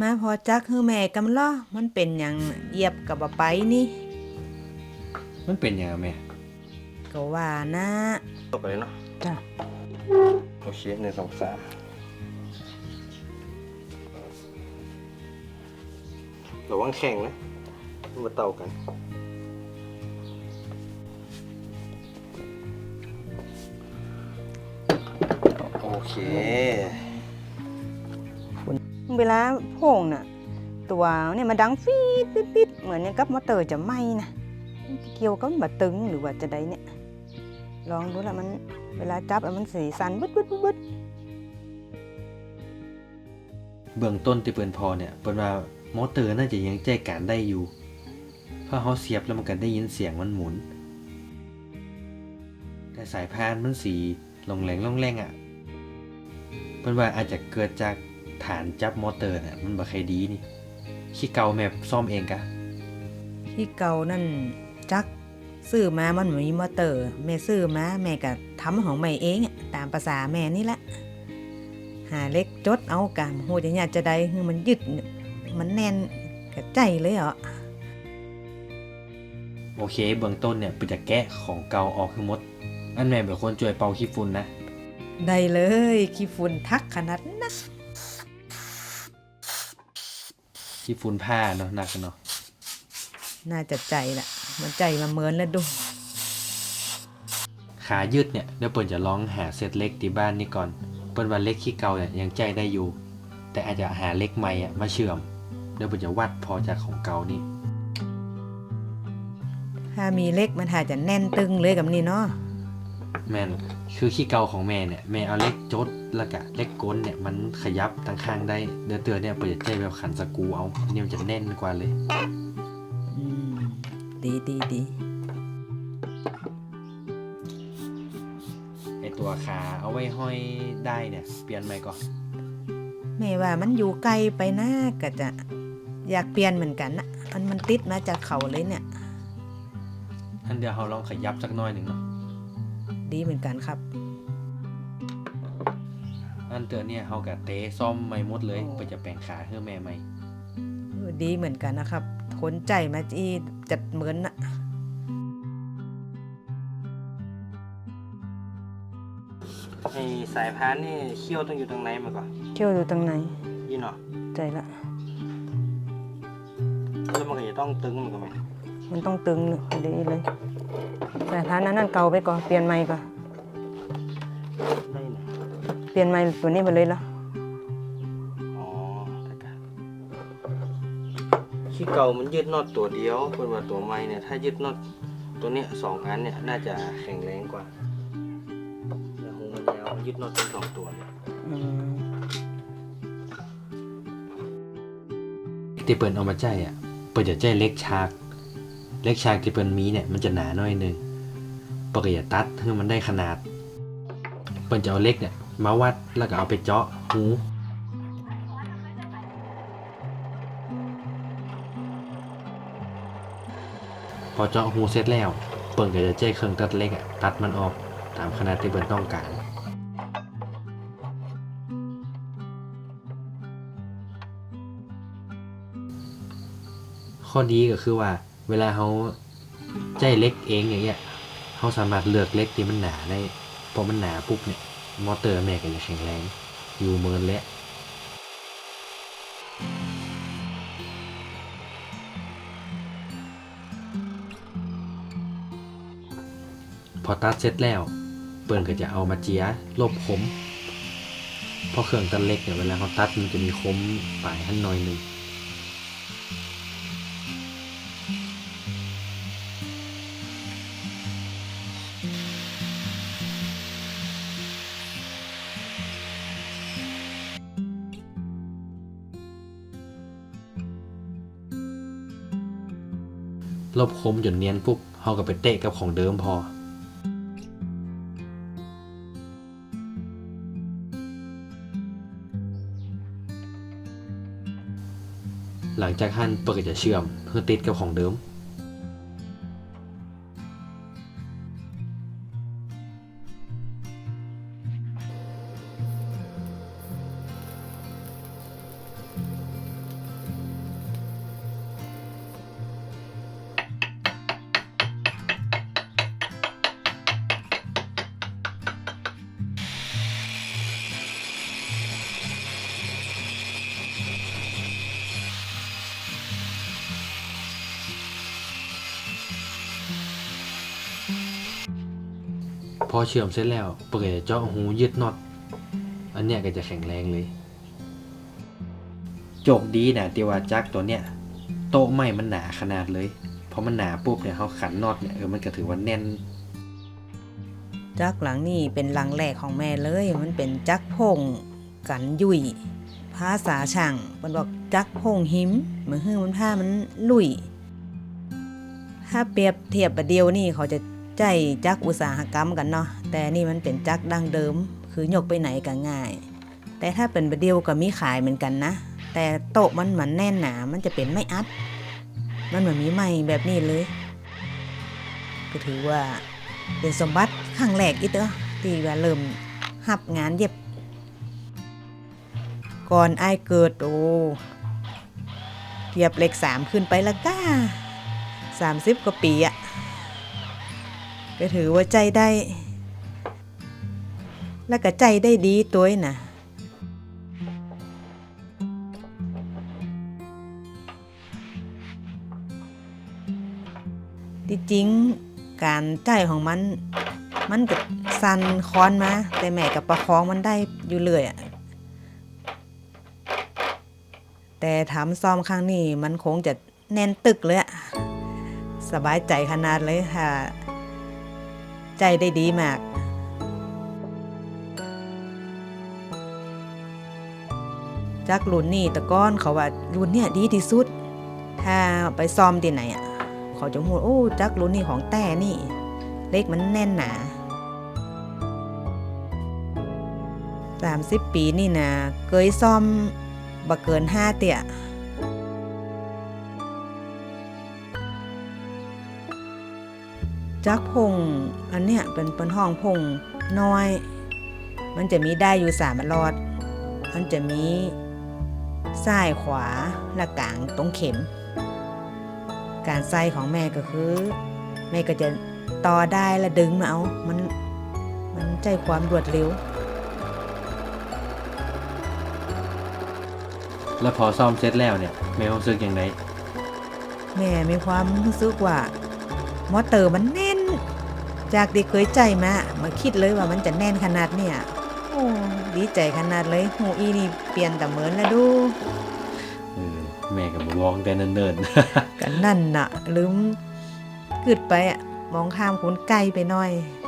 มาพอจักคือแม่กำล้อมันเป็นหยังเหยียบกับบ่ไปนี่ มันเป็นยังไงแม่ก็ว่านะตกไปเลยเนาะจ้ะโอเคหนึ่งสองสามระวังแข่งนะมันมาเต่ากันโอเค เวลาโพ่งน่ะ ตัวเนี่ยมันดังฟีดปิดปิดเหมือนเนี่ยกับมอเตอร์จะไหม้นะเกี่ยวกับบัตึงหรือว่าจะใดเนี่ย ลองดูละมันเวลาจับมันสีสันบึดบึดบึดบึดเบื้องต้นที่เปินพอเนี่ยเปินว่ามอเตอร์น่าจะยังใจการได้อยู่เพราะเขาเสียบแล้วมันก็ได้ยินเสียงมันหมุน แต่สายพานมันสีหลงแรงลงแรงอะเปินว่าอาจจะเกิดจาก ฐานจับมอเตอร์น่ะมันบ่ค่อยดีนี่ขี้เก่าแมพซ่อมเองกะที่เก่านั่นจักซื้อมามันบ่มีมอเตอร์ แม่ซื้อมาแม่ก็ทำของแม่เองอะตามภาษาแม่นี่แหละหาเล็กจดเอากันโหจะอยากจะได้คือมันยึดมันแน่นกระใจเลยเหรอโอเคเบื้องต้นเนี่ยเปิ้นจะแกะของเก่าออกทั้งหมด อันแม่เป็นคนช่วยเป่าขี้ฝุ่นนะ ได้เลยขี้ฝุ่นทักขนาดนั้น ขี้ฝุ่นผ้าเนาะหนักเนาะน่าจะใจละมันใจมาเมินแล้วดู ขายืดเนี่ยเดี๋ยวเปิ้นจะลองหาเซตเล็กที่บ้านนี่ก่อน เปิ้นว่าเล็กขี้เก่าเนี่ยยังใจได้อยู่ แต่อาจจะหาเล็กใหม่อะมาเชื่อม เดี๋ยวเปิ้นจะวัดพอจากของเก่านี่ถ้ามีเล็กมันหาจะแน่นตึงเลยกับนี่เนาะแม่น คือขี้เก่าของแม่เนี่ยแม่เอาเล็กจดแล้วก็เล็กก้นเนี่ยมันขยับตั้งข้างได้เดือเตือนเนี่ยเปิ้นจะใจแบบขันสกรูเอาเนี่ยมันจะแน่นกว่าเลยอืมดีดีดีไอตัวขาเอาไว้ห้อยได้เนี่ยเปลี่ยนใหม่ก่อนแม่ว่ามันอยู่ไกลไปนะก็จะอยากเปลี่ยนเหมือนกันนะมันมันติดมาจากเขาเลยเนี่ยอันเดียวเราลองขยับสักหน้อยหนึ่งเนาะ ดีเหมือนกันครับ อันเตือนเนี่ยเขากับเตะซ่อมใหม่หมดเลยเพื่อจะแปลงขาให้แม่ใหม่เออดีเหมือนกันนะครับทนใจมาจีจัดเหมือนนะไอสายพานนี่เขี้ยวต้องอยู่ตรงไหนมาก่อนเที่ยวอยู่ตรงไหนยี่เนาะใจละแล้วมันก็จะต้องตึงมันก็ไหมมันต้องตึงเลยดีเลย แต่ท้านนั้นนั่นเก่าไปก่อนเปลี่ยนใหม่ก่อนได้นะเปลี่ยนใหม่ตัวนี้ไปเลยละอ๋อแต่กันขี้เก่ามันยึดน็อตตัวเดียวเป็นว่าตัวใหม่เนี่ยถ้ายึดน็อตตัวเนี้ยสองอันเนี่ยน่าจะแข็งแรงกว่าแต่หูมันยาวมันยึดน็อตเป็นสองตัวเนี่ยอืมที่เปิ้นเอามาใจอะเปิ้นจะใจเล็กฉาก เล็กฉากที่เปิ้นมีเนี่ยมันจะหนาหน่อยหนึง เปิ้นก็อย่าตัดให้มันได้ขนาดเปิ้นจะเอาเล็กเนี่ยมาวัดแล้วก็เอาไปเจาะหูพอเจาะหูเสร็จแล้ว เปิ้นก็จะใจเครื่องตัดเล็กอะตัดมันออกตามขนาดที่เปิ้นต้องการข้อดีก็คือว่าเวลาเขาใจเล็กเองอย่างเงี้ย เขาสามารถเลือกเล็กที่มันหนาได้พอมันหนาปุ๊บเนี่ยมอเตอร์แม่ก็จะแข็งแรงอยู่เมินและพอตัดเสร็จแล้ว เปิ้นก็จะเอามาเจียลบคมเพราะเครื่องตัดเล็กเนี่ยเวลาเขาตัดมันจะมีคมปลายหันหน่อยหนึ่ง ลบคมจนเนียนปุ๊บเฮาก็ไปเตะกับของเดิมพอ หลังจากหั่นเปิดจะเชื่อมเพื่อติดกับของเดิม อเชื่อมเสร็จแล้วเปิดเจาะหูยึดน็อตอันเนี้ยก็จะแข็งแรงเลย โจกดีนะที่ว่าจักรตัวเนี้ยโต๊ะไม้มันหนาขนาดเลยพอมันหนาปุ๊บเนี่ยเขาขันน็อตเนี่ยเออมันก็ถือว่าแน่น จักหลังนี่เป็นหลังแรกของแม่เลย มันเป็นจักพงกันยุ่ยภาษาช่างมันบอกจักพงหิมเหมือนฮือมันผ้ามันลุย ถ้าเปรียบเทียบประเดียวนี่เขาจะ ใจจักอุตสาหกรรมกันเนาะแต่นี่มันเป็นจักดั้งเดิม คือยกไปไหนก็ง่าย แต่ถ้าเป็นประเดียวก็มีขายเหมือนกันนะ แต่โต๊ะมันเหมือนแน่นหนา มันจะเป็นไม่อัด มันเหมือนมีไม้แบบนี้เลย ก็ถือว่าเป็นสมบัติครั้งแรกอีเตอที่ว่าเริ่มหับงานเย็บ ก่อนอ้ายเกิดโอ้เทียบเลขสามขึ้นไปละก้าสามสิบกว่าปีอะ ก็ถือว่าใจได้ แล้วก็ใจได้ดีตัวเองนะที่จริงการใจของมัน มันก็สั่นคอนมา แต่แม่กับประคองมันได้อยู่เรื่อยอะแต่ถามซ้อมครั้งนี้มันคงจะแน่นตึกเลยอะสบายใจขนาดเลยค่ะ ใจได้ดีมากจากรุ่นนี้ต่ก้อนเขาว่ารุ่นเนี่ยดีที่สุด ถ้าไปซ้อมที่ไหนอะเขาจะพูดโอ้จักรุ่นนี้ของแต่นี่ เล็กมันแน่นหนาสามสิบปีนี่นะเคยซ่อมบักเกินห้าเตี่ย จักพงอันเนี้ยเป็นเป็นห้องพงน้อย มันจะมีได้อยู่สามรอด มันจะมีซ้ายขวาและกลางตรงเข็ม การใส่ของแม่ก็คือ แม่ก็จะต่อได้และดึงมาเอา มันมันใจความรวดเร็ว แล้วพอซ่อมเสร็จแล้วเนี่ย แม่รู้สึกอย่างไรแม่มีความรู้สึกว่า มอเตอร์มันแน่น จากที่เคยใจมามาคิดเลยว่ามันจะแน่นขนาดเนี่ยโอ้ดีใจขนาดเลยหูอีนี่เปลี่ยนแต่เหมือนแล้วดูเออแม่ก็บบอกแต่เนิ่นกันนั่นน่ะลืมกึดไปอะมองข้ามคุณไกลไปหน่อยๆ